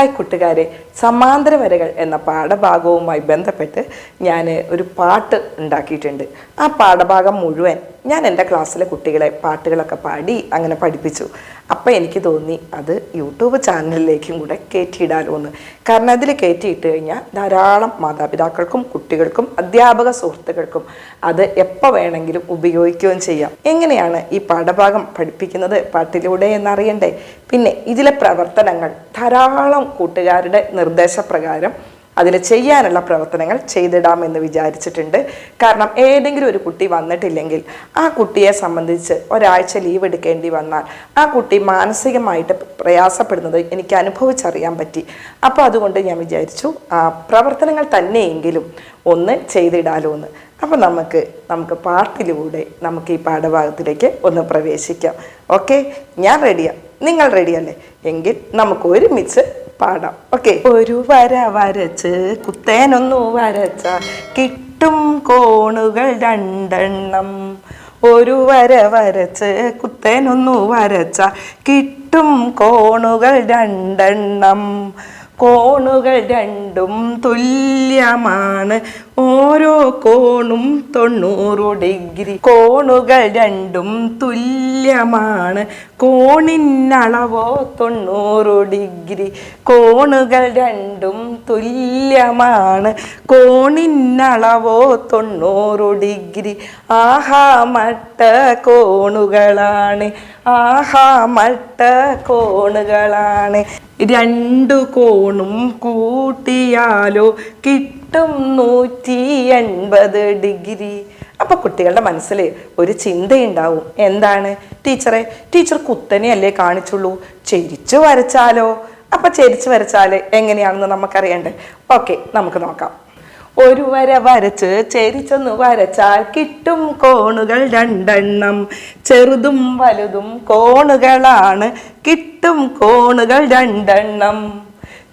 Hi കൂട്ടുകാരെ സമാന്തര വരകൾ എന്ന പാഠഭാഗവുമായി ബന്ധപ്പെട്ട് ഞാൻ ഒരു പാട്ട് ഉണ്ടാക്കിയിട്ടുണ്ട്. ആ പാഠഭാഗം മുഴുവൻ ഞാൻ എന്റെ ക്ലാസ്സിലെ കുട്ടികളെ പാട്ടുകളൊക്കെ പാടി അങ്ങനെ പഠിപ്പിച്ചു. അപ്പം എനിക്ക് തോന്നി അത് യൂട്യൂബ് ചാനലിലേക്കും കൂടെ കയറ്റിയിടാലോ എന്ന്. കാരണം അതിൽ കയറ്റിയിട്ട് കഴിഞ്ഞാൽ ധാരാളം മാതാപിതാക്കൾക്കും കുട്ടികൾക്കും അധ്യാപക സുഹൃത്തുക്കൾക്കും അത് എപ്പോൾ വേണമെങ്കിലും ഉപയോഗിക്കുകയും ചെയ്യാം. എങ്ങനെയാണ് ഈ പാഠഭാഗം പഠിപ്പിക്കുന്നത്? പാട്ടിലൂടെ എന്നറിയണ്ടേ? പിന്നെ ഇതിലെ പ്രവർത്തനങ്ങൾ ധാരാളം കൂട്ടുകാരുടെ നിർദ്ദേശപ്രകാരം അതിൽ ചെയ്യാനുള്ള പ്രവർത്തനങ്ങൾ ചെയ്തിടാം എന്ന് വിചാരിച്ചിട്ടുണ്ട്. കാരണം ഏതെങ്കിലും ഒരു കുട്ടി വന്നിട്ടില്ലെങ്കിൽ ആ കുട്ടിയെ സംബന്ധിച്ച് ഒരാഴ്ച ലീവ് എടുക്കേണ്ടി വന്നാൽ ആ കുട്ടി മാനസികമായിട്ട് പ്രയാസപ്പെടുന്നത് എനിക്ക് അനുഭവിച്ചറിയാൻ പറ്റി. അപ്പോൾ അതുകൊണ്ട് ഞാൻ വിചാരിച്ചു പ്രവർത്തനങ്ങൾ തന്നെയെങ്കിലും ഒന്ന് ചെയ്തിടാലോ എന്ന്. അപ്പോൾ നമുക്ക് നമുക്ക് പാട്ടിലൂടെ നമുക്ക് ഈ പാഠഭാഗത്തിലേക്ക് ഒന്ന് പ്രവേശിക്കാം. ഓക്കെ ഞാൻ റെഡിയാണ് നിങ്ങൾ റെഡിയല്ലേ എങ്കിൽ നമുക്ക് ഒരുമിച്ച് പാടാം. ഓക്കെ ഒരു വര വരച്ച് കുത്തേനൊന്നു വരച്ച കിട്ടും കോണുകൾ രണ്ടെണ്ണം. ഒരു വര വരച്ച് കുത്തേനൊന്നു വരച്ച കിട്ടും കോണുകൾ രണ്ടെണ്ണം. കോണുകൾ രണ്ടും തുല്യമാണ്. ഓരോ കോണും തൊണ്ണൂറ് ഡിഗ്രി. കോണുകൾ രണ്ടും തുല്യമാണ്. കോണിനളവോ തൊണ്ണൂറ് ഡിഗ്രി. കോണുകൾ രണ്ടും തുല്യമാണ്. കോണിനളവോ തൊണ്ണൂറ് ഡിഗ്രി. ആഹാ മട്ട കോണുകളാണ്. ആഹാ മട്ട കോണുകളാണ്. രണ്ടു കോണും കൂട്ടിയാലോ കിട്ടും നൂറ്റി എൺപത് ഡിഗ്രി. അപ്പൊ കുട്ടികളുടെ മനസ്സിൽ ഒരു ചിന്തയുണ്ടാവും. എന്താണ്? ടീച്ചറെ ടീച്ചർ കുത്തനെയല്ലേ കാണിച്ചുള്ളൂ. ചിരിച്ചു വരച്ചാലോ? അപ്പൊ ചിരിച്ചു വരച്ചാൽ എങ്ങനെയാണെന്ന് നമുക്കറിയണ്ടേ? ഓക്കെ നമുക്ക് നോക്കാം. ഒരു വര വരച്ച് ചെരിച്ചൊന്ന് വരച്ചാൽ കിട്ടും കോണുകൾ രണ്ടെണ്ണം. ചെറുതും വലുതും കോണുകളാണ്. കിട്ടും കോണുകൾ രണ്ടെണ്ണം.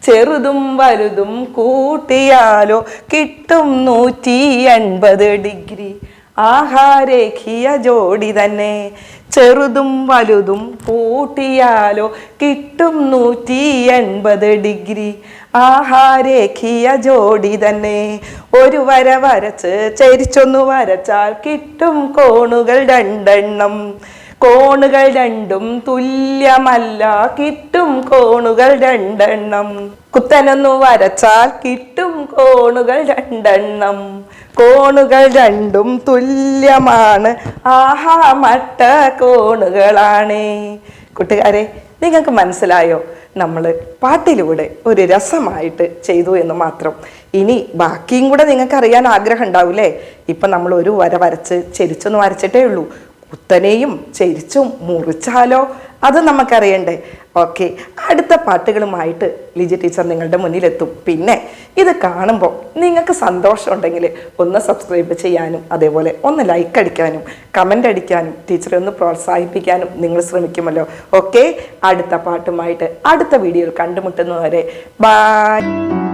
ചെറുതും വലുതും കൂട്ടിയാലോ? കിട്ടും നൂറ്റി എൺപത് ഡിഗ്രി. ആഹാരേഖിയ ജോഡി തന്നെ. ചെറുതും വലുതും കൂട്ടിയാലോ കിട്ടും നൂറ്റി എൺപത് ഡിഗ്രി. ആഹാരേഖിയ ജോഡി തന്നെ. ഒരു വര വരച്ച് ചരിച്ചൊന്നു വരച്ചാൽ കിട്ടും കോണുകൾ രണ്ടെണ്ണം. കോണുകൾ രണ്ടും തുല്യമല്ല കിട്ടും കോണുകൾ രണ്ടെണ്ണം. കുത്തനൊന്നു വരച്ചാൽ കിട്ടും കോണുകൾ രണ്ടെണ്ണം. കോണുകൾ രണ്ടും തുല്യമാണ് ആഹാ മട്ട കോണുകളാണ്. കൂട്ടുകാരെ നിങ്ങൾക്ക് മനസ്സിലായോ? നമ്മൾ പാട്ടിലൂടെ ഒരു രസമായിട്ട് ചെയ്തു എന്ന് മാത്രം. ഇനി ബാക്കിയും കൂടെ നിങ്ങൾക്ക് അറിയാൻ ആഗ്രഹം ഉണ്ടാവില്ലേ? ഇപ്പം നമ്മൾ ഒരു വര വരച്ച് ചെരിച്ചൊന്ന് വരച്ചിട്ടേ ഉള്ളൂ. കുത്തനെയും ചെരിച്ചും മുറിച്ചാലോ? അത് നമുക്കറിയണ്ടേ. ഓക്കെ. അടുത്ത പാട്ടുകളുമായിട്ട് ലിജി ടീച്ചർ നിങ്ങളുടെ മുന്നിലെത്തും. പിന്നെ ഇത് കാണുമ്പോൾ നിങ്ങൾക്ക് സന്തോഷം ഉണ്ടെങ്കിൽ ഒന്ന് സബ്സ്ക്രൈബ് ചെയ്യാനും അതേപോലെ ഒന്ന് ലൈക്ക് അടിക്കാനും കമന്റ് അടിക്കാനും ടീച്ചറെ ഒന്ന് പ്രോത്സാഹിപ്പിക്കാനും നിങ്ങൾ ശ്രമിക്കുമല്ലോ. ഓക്കെ. അടുത്ത പാട്ടുമായിട്ട് അടുത്ത വീഡിയോയിൽ കണ്ടുമുട്ടുന്നവരെ ബൈ